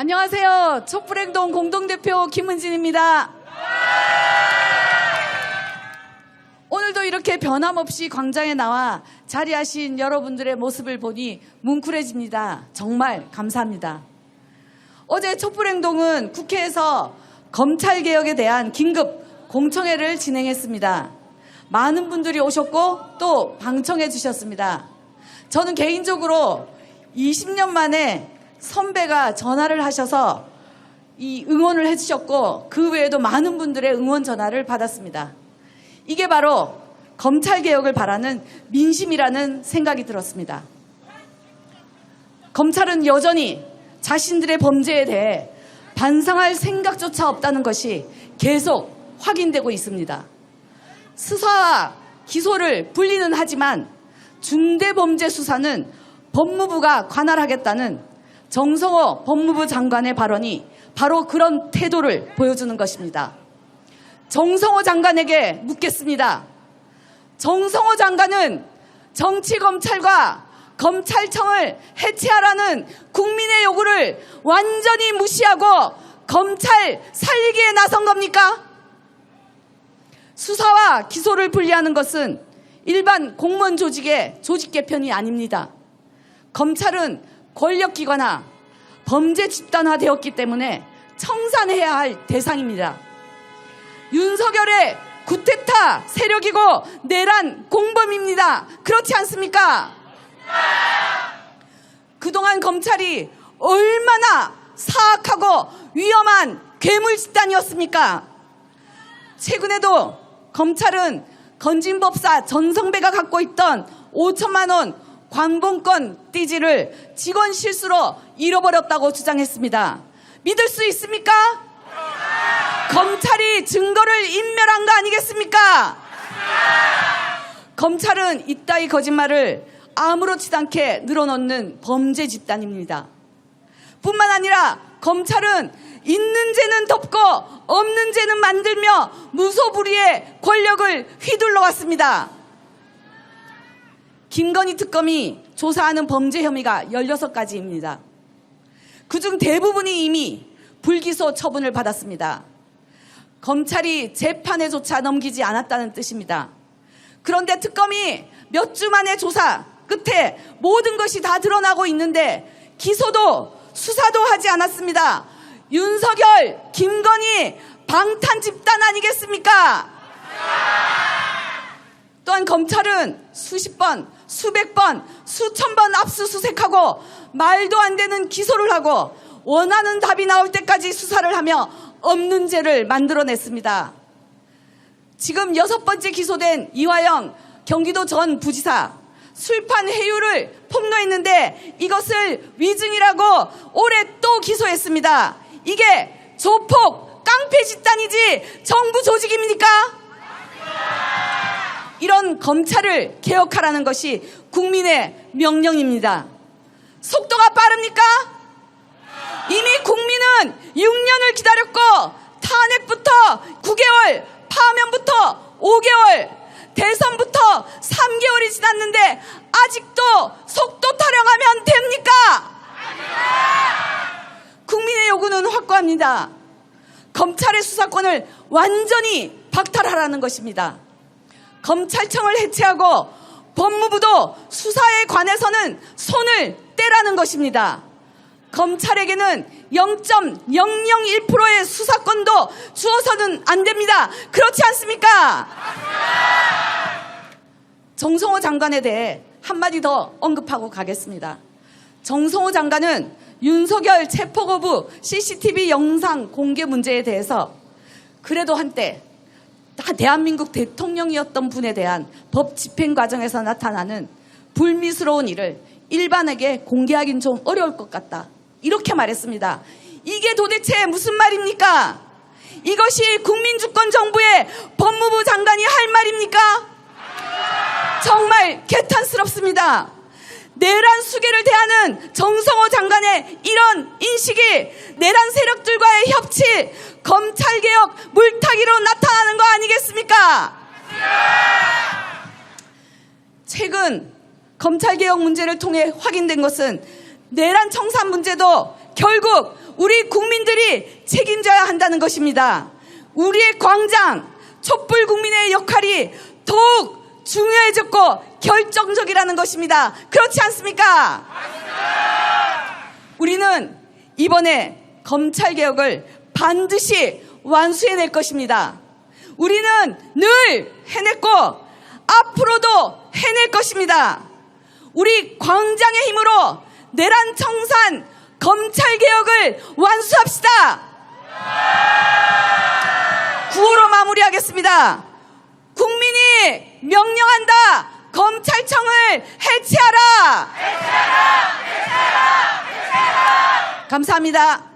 안녕하세요. 촛불행동 공동대표 김은진입니다. 오늘도 이렇게 변함없이 광장에 나와 자리하신 여러분들의 모습을 보니 뭉클해집니다. 정말 감사합니다. 어제 촛불행동은 국회에서 검찰개혁에 대한 긴급 공청회를 진행했습니다. 많은 분들이 오셨고 또 방청해 주셨습니다. 저는 개인적으로 20년 만에 선배가 전화를 하셔서 이 응원을 해주셨고 그 외에도 많은 분들의 응원 전화를 받았습니다. 이게 바로 검찰 개혁을 바라는 민심이라는 생각이 들었습니다. 검찰은 여전히 자신들의 범죄에 대해 반성할 생각조차 없다는 것이 계속 확인되고 있습니다. 수사와 기소를 분리는 하지만 중대범죄 수사는 법무부가 관할하겠다는 정성호 법무부 장관의 발언이 바로 그런 태도를 보여주는 것입니다. 정성호 장관에게 묻겠습니다. 정성호 장관은 정치검찰과 검찰청을 해체하라는 국민의 요구를 완전히 무시하고 검찰 살리기에 나선 겁니까? 수사와 기소를 분리하는 것은 일반 공무원 조직의 조직 개편이 아닙니다. 검찰은 권력기관화, 범죄 집단화 되었기 때문에 청산해야 할 대상입니다. 윤석열의 구테타 세력이고 내란 공범입니다. 그렇지 않습니까? 그동안 검찰이 얼마나 사악하고 위험한 괴물 집단이었습니까? 최근에도 검찰은 건진법사 전성배가 갖고 있던 5천만 원 관봉권 띠지를 직원 실수로 잃어버렸다고 주장했습니다. 믿을 수 있습니까? 검찰이 증거를 인멸한 거 아니겠습니까? 검찰은 이따위 거짓말을 아무렇지도 않게 늘어놓는 범죄 집단입니다. 뿐만 아니라 검찰은 있는 죄는 덮고 없는 죄는 만들며 무소불위의 권력을 휘둘러 왔습니다. 김건희 특검이 조사하는 범죄 혐의가 16가지입니다. 그중 대부분이 이미 불기소 처분을 받았습니다. 검찰이 재판에조차 넘기지 않았다는 뜻입니다. 그런데 특검이 몇 주 만의 조사 끝에 모든 것이 다 드러나고 있는데 기소도 수사도 하지 않았습니다. 윤석열, 김건희 방탄 집단 아니겠습니까? 또한 검찰은 수십 번, 수백 번, 수천 번 압수수색하고 말도 안 되는 기소를 하고 원하는 답이 나올 때까지 수사를 하며 없는 죄를 만들어냈습니다. 지금 여섯 번째 기소된 이화영 경기도 전 부지사 술판 회유를 폭로했는데 이것을 위증이라고 올해 또 기소했습니다. 이게 조폭 깡패 집단이지 정부 조직입니까? 이런 검찰을 개혁하라는 것이 국민의 명령입니다. 속도가 빠릅니까? 이미 국민은 6년을 기다렸고 탄핵부터 9개월, 파면부터 5개월, 대선부터 3개월이 지났는데 아직도 속도 타령하면 됩니까? 국민의 요구는 확고합니다. 검찰의 수사권을 완전히 박탈하라는 것입니다. 검찰청을 해체하고 법무부도 수사에 관해서는 손을 떼라는 것입니다. 검찰에게는 0.001%의 수사권도 주어서는 안 됩니다. 그렇지 않습니까? 정성호 장관에 대해 한마디 더 언급하고 가겠습니다. 정성호 장관은 윤석열 체포거부 CCTV 영상 공개 문제에 대해서 그래도 한때 대한민국 대통령이었던 분에 대한 법 집행 과정에서 나타나는 불미스러운 일을 일반에게 공개하긴 좀 어려울 것 같다. 이렇게 말했습니다. 이게 도대체 무슨 말입니까? 이것이 국민주권 정부의 법무부 장관이 할 말입니까? 정말 개탄스럽습니다. 내란 수계를 대하는 정성 호 장관의 이런 인식이 내란 세력들과의 협치, 검찰개혁, 물타기로 나타나는 거 아니겠습니까? 최근 검찰개혁 문제를 통해 확인된 것은 내란 청산 문제도 결국 우리 국민들이 책임져야 한다는 것입니다. 우리의 광장, 촛불 국민의 역할이 더욱 중요해졌고 결정적이라는 것입니다. 그렇지 않습니까? 우리는 이번에 검찰 개혁을 반드시 완수해낼 것입니다. 우리는 늘 해냈고 앞으로도 해낼 것입니다. 우리 광장의 힘으로 내란 청산 검찰 개혁을 완수합시다. 구호로 마무리하겠습니다. 국민이 명령한다. 검찰청을 해체하라. 감사합니다.